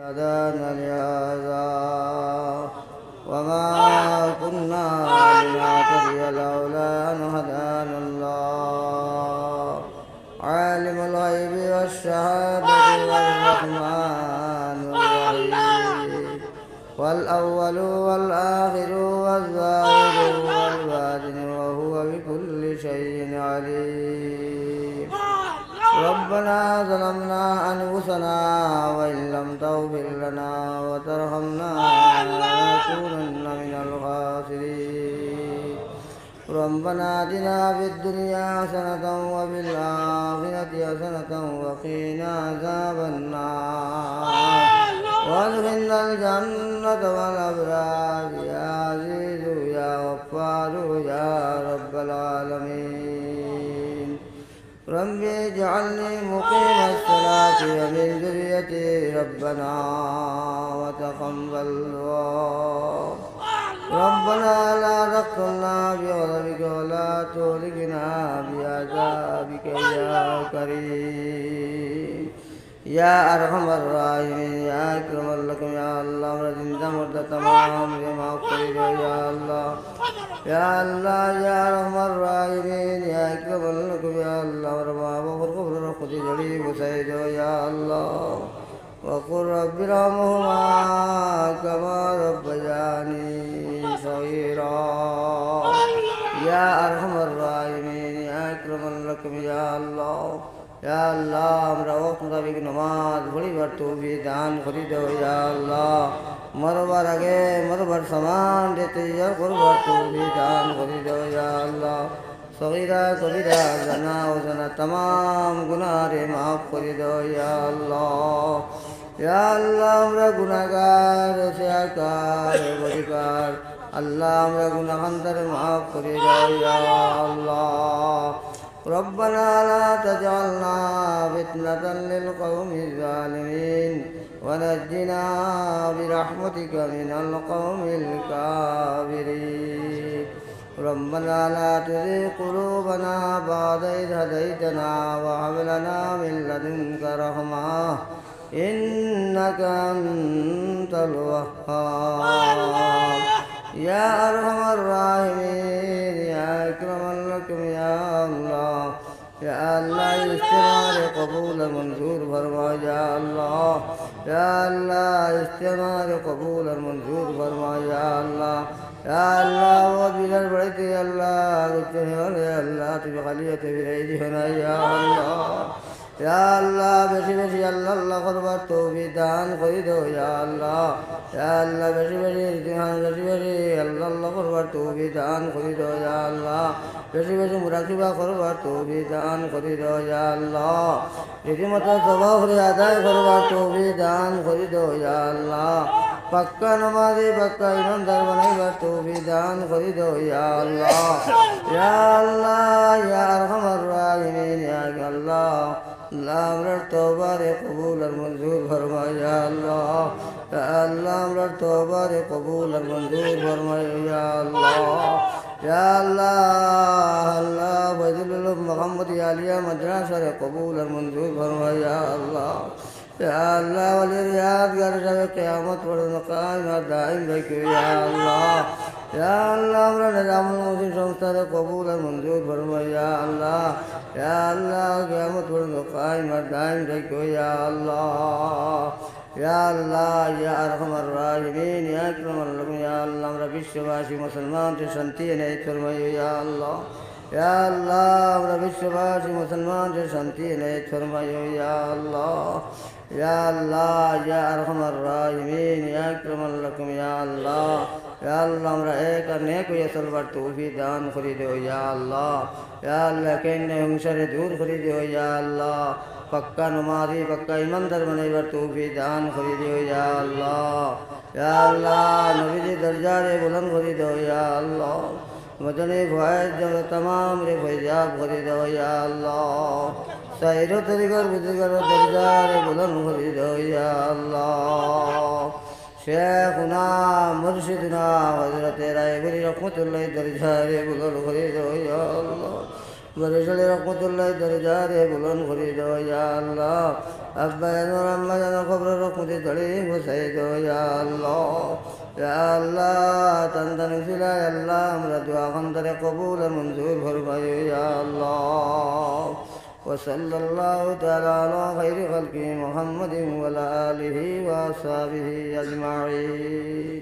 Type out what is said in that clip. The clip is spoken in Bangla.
هدانا لهذا وما كنا لنهتدي لولا أن هدانا الله. عالم الغيب والشهادة والرحمن الرحيم. والأول والآخر والظاهر والباطن وهو بكل شيء عليم. ربنا ظلمنا أنفسنا وإن لم تغفر لنا وترحمنا لنكونن من الخاسرين. ربنا آتنا في الدنيا حسنة وفي الآخرة حسنة وقنا عذاب النار. وأدخلنا الجنة والأبرار يا عزيز يا غفار يا رب العالمين. رب اجعلني مقيم الصلاة ومن ذريتي ربنا وتقبل دعاء ربنا لا تقتلنا بغضبك ولا تهلكنا بعذابك يا كريم يا أرحم الراحمين يا أكرم لكم يا الله مرد مرد تمام بما قيل يا الله يا الله يا أرحم الراحمين يا أكرم لكم يا الله رباب وفرق فرق جلي وسيد يا الله وقل رب ارحمهما আমরা ওয়াক্ত মোতাবেক নমাজ পড়িবার তৌফি দান করি দাও ইয়া আল্লাহ মরবার আগে মরবার সমান দিতে ইয়া করবার তৌফি দান করি দাও ইয়া আল্লাহ সগীরা কবিরা জানা ও জানা তমাম গুনারে মাফ করে দাও ইয়া আল্লাহ ইয়া আল্লাহ আমরা গুনাহগার সেয়াকার বদিকার আল্লাহ আমরা গুনাহান্তরে মাফ করে দাও আল্লাহ ربنا لا تجعلنا فتنة للقوم الظالمين ونجنا برحمتك من القوم الكافرين ربنا لا تزغ قلوبنا بعد إذ هديتنا وهب لنا من لدنك رحمة إنك أنت الوهاب يا أرحم المنظور فرما الله يا الله اللہ استعمال قبول المنظور منظور فرما يا الله يا الله وبنا البيت يا الله رجعنا يا الله تبقلية هنا يا الله يا الله بشي بشي الله قربة توفي دان قيدو يا الله يا الله بشي بشي ارتحان بشي করবার তৌফি দান করে দাও ইয়া আল্লাহ বেশি বেশি মুরাকিবা করবার তৌফি দান করে দাও ইয়া আল্লাহ রীতিমতো সভা করে আদায় করবার তৌফি দান করে দাও ইয়া আল্লাহ পাক্কা নমাজি পাক্কা ইমানদার বানাইবার তৌফি দান করে দাও ইয়া আল্লাহ ইয়া আল্লাহ ইয়া আরহামার রাহিমিন, ইয়া আল্লাহ। আল্লাহ আমরার তওবারে কবুল আর মঞ্জুর ফরমাই ইয়া আল্লাহ। আল্লাহ আমরার তওবারে কবুল আর মঞ্জুর ফরমাই ইয়া আল্লাহ ইয়া আল্লাহ আল্লাহ বাইদুল উলুম মোহাম্মদ আলিয়া মাদ্রাসারে কবুল আর মঞ্জুর ফরমাই ইয়া আল্লাহ يا الله وللرياض قرشة قيامة والمقام والدائم بك يا الله يا الله أمر نظام المسلم সংস্থার কবুল আর মঞ্জুর ফরমা ইয়া আল্লাহ ইয়া আল্লাহ কিয়ামত والمقام والدائم بك يا الله ইয়া আল্লাহ ইয়া আরহামার রাহিমিন ইয়া আকরামাল রাহিমিন ইয়া আল্লাহ আমরা বিশ্ববাসী মুসলমানদের শান্তি এনে ফরমাই ইয়া আল্লাহ ইয়া আল্লাহ আমরা বিশ্ববাসী মুসলমানদের শান্তি এনে ফরমাই ইয়া আল্লাহ ইয়া আল্লাহ ইয়া আরহামার ইয়া রাহিমিন ইয়া আল্লাহ ইয়া আল্লাহ আমরা এক আর নেক হইয়া চলবার তৌফি দান করি দেও, ইয়া আল্লাহ। ইয়া আল্লাহ কেন্দ্রে হিংসারে দূর করি দেও, ইয়া আল্লাহ। পাক্কা নমাজি, পাক্কা ইমানদার বানাইবার তৌফি দান করি দেও, ইয়া আল্লাহ। ইয়া আল্লাহ, নবীজি দরজারে বুলন্দ করি দেও, ইয়া আল্লাহ। মদনী ভয়ের জন্য তমাম রে ভৈজাব করি দেও, ইয়া আল্লাহ। সাইরো তরিকর বুজুর্গর দরজারে বুলন্দ করি দেও, ইয়া আল্লাহ। শেখ উনা মুর্শিদনা হজরত রায়গুলি রহমতুল্লাহ দরজা রে বুলন্দ করে দাও ইয়া আল্লাহ বরিশালে রহমতুল্লাহ দরজারে বুলন করে দাও ইয়া আল্লাহ আব্বা যেন আম্মা যেন খবর রহমতে ধরে বসাই দাও ইয়া আল্লাহ ইয়া আল্লাহ তান তান ছিলা আল্লাহ আমরা দোয়া খন্দরে কবুল আর মঞ্জুর ফরমাই ইয়া আল্লাহ وصلى الله تعالى على خير خلقه محمد وعلى آله وأصحابه أجمعين